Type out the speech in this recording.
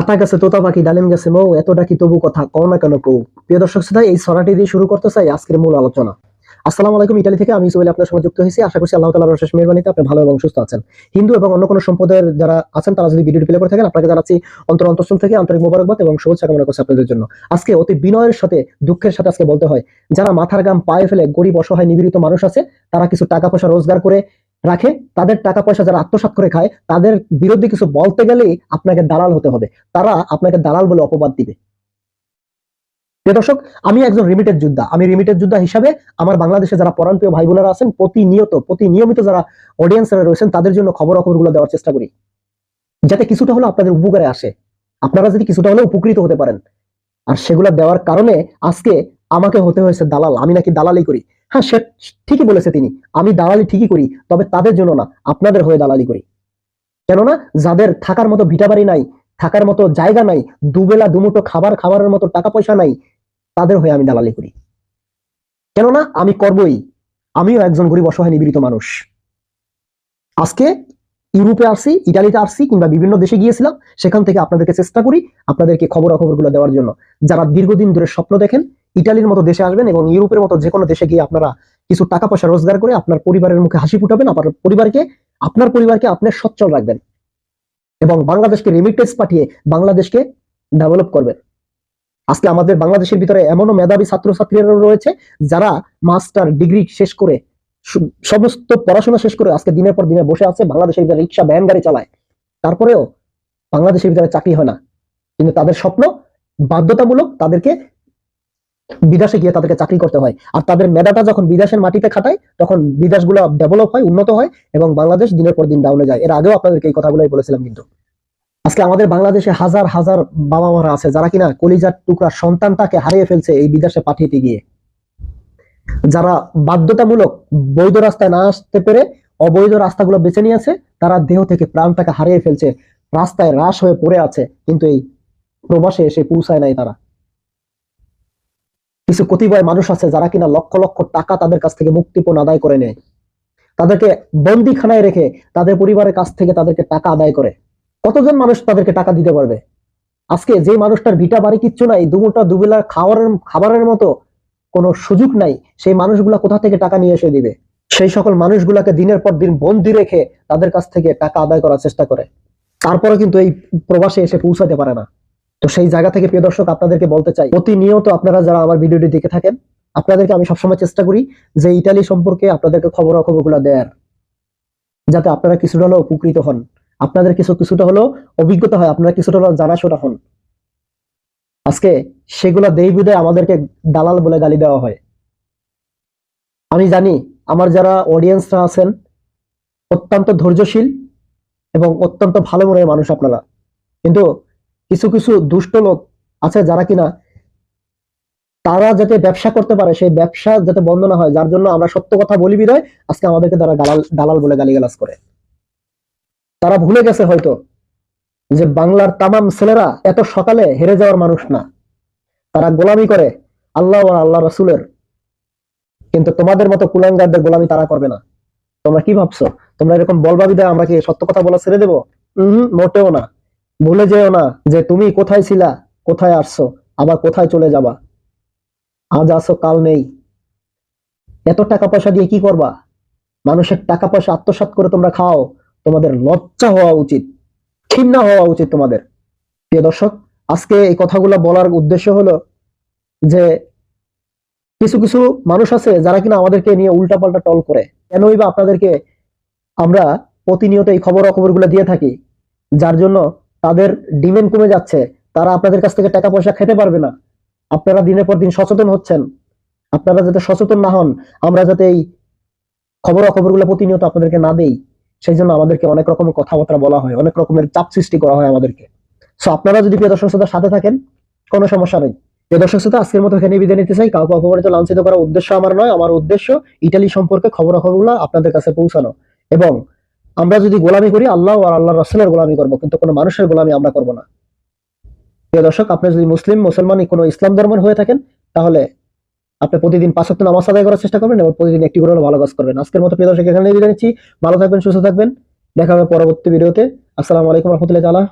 আতা গাছে, তোতা পাখি, ডালিম গাছে, মৌ, এতটা কি তবু কথা? কও না কেন কৌ প্রিয় দর্শক শ্রোতা, এই সরাটি দিয়ে শুরু করতে চাই আজকের মূল আলোচনা। আসসালামু আলাইকুম ইতালি থেকে আমি সোহেল আপনার সঙ্গে যুক্ত হয়েছি। আশা করছি আল্লাহ তালার শেষ মেহরবানিতে আপনি ভালো এবং সুস্থ আছেন। হিন্দু এবং অন্য কোনো সম্প্রদায়ের যারা আছেন, তারা যদি ভিডিওটি প্লে করে থাকেন, আপনাকে জানাচ্ছি অন্তর অন্তঃস্থল থেকে আন্তরিক মোবারকবাদ এবং শুভেচ্ছা কামনা করছি আপনাদের জন্য। আজকে অতি বিনয়ের সাথে, দুঃখের সাথে আজকে বলতে হয়, যারা মাথার গাম পায়ে ফেলে গরিব, অসহায় নিপীড়িত মানুষ আছে, তারা কিছু টাকা পয়সা রোজগার করে রাখে, তাদের টাকা পয়সা যারা আত্মসাৎ করে খায়, তাদের বিরুদ্ধে কিছু বলতে গেলেই আপনাকে দালাল হতে হবে। তারা আপনাকে দালাল বলে অপবাদ দিবে। দর্শক, আমি একজন রিমিটেড যোদ্ধা। আমি রিমিটেড যোদ্ধা হিসাবে আমার বাংলাদেশে যারা পরাণপ্রিয় ভাই বোনেরা আছেন, প্রতিনিয়ত, প্রতিনিয়মিত যারা অডিয়েন্সরা রয়েছেন, তাদের জন্য খবর খবরগুলো দেওয়ার চেষ্টা করি। যাতে কিছুটা হলেও আপনাদের উপকারে আসে। আপনারা যদি কিছুটা হলেও উপকৃত হতে পারেন। আর সেগুলো দেওয়ার কারণে আজকে আমাকে হতে হয়েছে দালাল। আমি নাকি দালালি করি। হ্যাঁ সে ঠিকই বলেছে তিনি। আমি দালালি ঠিকই করি, তবে তাদের জন্য না, আপনাদের হয়ে দালালি করি। কেননা, যাদের থাকার মতো ভিটাবাড়ি নাই, থাকার মতো জায়গা নাই, দুবেলা দুমুটো খাবার খাবারের মতো টাকা পয়সা নাই, তাদের হয়ে আমি দালালি করি। কেননা, আমি করবই। আমিও একজন গরিব অসহায় নিপীড়িত মানুষ। আজকে ইউরোপে আসছি ইটালিতে আসছি কিংবা বিভিন্ন দেশে গিয়েছিলাম, সেখান থেকে আপনাদেরকে চেষ্টা করি আপনাদেরকে খবর খবরগুলো দেওয়ার জন্য। যারা দীর্ঘদিন ধরে স্বপ্ন দেখেন ইটালির মতো দেশে আসবেন এবং ইউরোপের মতো যে কোনো দেশে গিয়ে আপনারা কিছু টাকা পয়সা রোজগার করে আপনার পরিবারের মুখে হাসি ফুটাবেন, আপনার পরিবারকে আপনার পরিবারকে আপনি সচ্ছল রাখবেন এবং বাংলাদেশকে রেমিটেন্স পাঠিয়ে বাংলাদেশকে ডেভেলপ করবেন। আজকে আমাদের বাংলাদেশের ভিতরে এমনও মেধাবী ছাত্রছাত্রীরা রয়েছে যারা মাস্টার ডিগ্রি শেষ করে সমস্ত পড়াশোনা শেষ করে আজকে দিনের পর দিনে বসে আছে, বাংলাদেশের ভিতরে রিক্সা ভ্যান গাড়ি চালায়। তারপরেও বাংলাদেশের ভিতরে চাকরি হয় না। কিন্তু তাদের স্বপ্ন বাধ্যতামূলক তাদেরকে বিদেশে গিয়ে তাদেরকে চাকরি করতে হয়। আর তাদের মেধাটা যখন বিদেশের মাটিতে খাটায়, তখন বিদেশগুলো ডেভেলপ হয়, উন্নত হয় এবং বাংলাদেশ দিনের পর দিন ডাউনে যায়। এর আগেও আপনাদেরকে এই কথাগুলোই বলেছিলাম কিন্তু। আজকে আমাদের বাংলাদেশে হাজার হাজার বাবা মারা আছে যারা কিনা কলিজার টুকরা সন্তানটাকে হারিয়ে ফেলছে এই বিদেশে পাঠিয়ে গিয়ে। যারা বাধ্যতামূলক বৈধ রাস্তায় না আসতে পেরে অবৈধ রাস্তাগুলো বেছে নিয়েছে, তারা দেহ থেকে প্রাণটাকে হারিয়ে ফেলছে। রাস্তায় হ্রাস হয়ে পড়ে আছে, কিন্তু এই প্রবাসে এসে পৌঁছায় নাই তারা। কিছু কতিপয় মানুষ আছে যারা কিনা লক্ষ লক্ষ টাকা তাদের কাছ থেকে মুক্তিপণ আদায় করে নেয়। তাদেরকে বন্দিখানায় রেখে তাদের পরিবারের কাছ থেকে তাদেরকে টাকা আদায় করে। কতজন মানুষ তাদেরকে টাকা দিতে পারবে? আজকে যে মানুষটার ভিটা বাড়ি কিচ্ছু নাই দুমুটা দুবেলা খাওয়ারের, খাবারের মতো কোনো সুযোগ নাই, সেই মানুষগুলা কোথা থেকে টাকা নিয়ে এসে দিবে? সেই সকল মানুষগুলাকে দিনের পর দিন বন্দি রেখে তাদের কাছ থেকে টাকা আদায় করার চেষ্টা করে। তারপরে কিন্তু এই প্রবাসে এসে পৌঁছাতে পারে না। তো সেই জায়গা থেকে, প্রিয় দর্শক, আপনাদেরকে বলতে চাই, প্রতিনিয়ত আপনারা যারা আমার ভিডিওটি দেখে থাকেন, আপনাদেরকে আমি সবসময় চেষ্টা করি যে ইটালি সম্পর্কে আপনাদেরকে খবর খবরগুলো দেয়ার, যাতে আপনারা কিছুটা হলেও উপকৃত হন। আপনাদের কিছু কিছুটা হলেও অভিজ্ঞতা হয়, আপনারা কিছুটা হলেও জানাশোনা হন। আজকে সেগুলো দেই বিদায় আমাদেরকে দালাল বলে গালি দেওয়া হয়। আমি জানি আমার যারা অডিয়েন্সরা আছেন, অত্যন্ত ধৈর্যশীল এবং অত্যন্ত ভালো মনের মানুষ আপনারা। কিন্তু কিছু কিছু দুষ্ট লোক আছে যারা কিনা তারা যাতে ব্যবসা করতে পারে, সেই ব্যবসা যাতে বন্ধ না হয়, যার জন্য আমরা সত্য কথা বলি বিদায়, আজকে আমাদেরকে তারা দালাল দালাল বলে গালিগালাজ করে। তারা ভুলে গেছে হয়তো যে বাংলার তামাম ছেলেরা এত সকালে হেরে যাওয়ার মানুষ না। তারা গোলামি করে আল্লাহ আর আল্লাহ রসুলের। কিন্তু তোমাদের মতো কুলাঙ্গারদের গোলামি তারা করবে না। তোমরা কি ভাবছ? তোমরা এরকম বলবা বিদায়, আমরা কি সত্য কথা বলা ছেড়ে দেবো? হম, মোটেও না। ভুলে যেও না যে তুমি কোথায় ছিলা, কোথায় আসছো, আবার কোথায় চলে যাবা। আজ আসো, কাল নেই। এত টাকা পয়সা দিয়ে কি করবা? মানুষের টাকা পয়সা আত্মসাৎ করে তোমরা খাও, তোমাদের লজ্জা হওয়া উচিত, ঘৃণা হওয়া উচিত তোমাদের। প্রিয় দর্শক, আজকে এই কথাগুলো বলার উদ্দেশ্য হলো যে কিছু কিছু মানুষ আছে যারা কিনা আমাদেরকে নিয়ে উল্টাপাল্টা টল করে। কেনই বা আপনাদেরকে আমরা প্রতিনিয়ত এই খবর খবরগুলো দিয়ে থাকি? যার জন্য তাদের ডিমেন্ড কমে যাচ্ছে, তারা আপনাদের কাছ থেকে টাকা পয়সা খেতে পারবে না। আপনারা দিনের পর দিন সচেতন হচ্ছেন। আপনারা যাতে সচেতন না হন, আমরা যাতে এই খবর খবরগুলো প্রতিনিয়ত আপনাদেরকে না দেই, সেই জন্য আমাদেরকে অনেক রকমের কথাবার্তা বলা হয়, অনেক রকমের চাপ সৃষ্টি করা হয় আমাদেরকে। সো আপনারা যদি প্রিয় দর্শক সাথে থাকেন, কোনো সমস্যা নেই। প্রিয় দর্শক শ্রোতা, আজকের মতো এখানে বিদায় নিতে চাই। কাউকে অপমানিত, লাঞ্ছিত করার উদ্দেশ্য আমার নয়, আমার উদ্দেশ্য ইটালি সম্পর্কে খবর খবরগুলো আপনাদের কাছে পৌঁছানো। এবং আমরা যদি গোলামি করি, আল্লাহ আর আল্লাহ রসুলের গোলামি করব, কিন্তু কোনো মানুষের গোলামি আমরা করব না। প্রিয় দর্শক, আপনি যদি মুসলিম, মুসলমান, কোনো ইসলাম ধর্মের হয়ে থাকেন, তাহলে আপনি প্রতিদিন পাঁচ ওয়াক্ত নামাজ আদায় করার চেষ্টা করবেন এবং প্রতিদিন একটি করে ভালো কাজ করবেন। আজকের মতো প্রিয় দর্শক, এখানে বিদায় নিচ্ছি। ভালো থাকবেন, সুস্থ থাকবেন। দেখা হবে পরবর্তী ভিডিওতে। আসসালামু আলাইকুম রহমতুল্লাহ তালা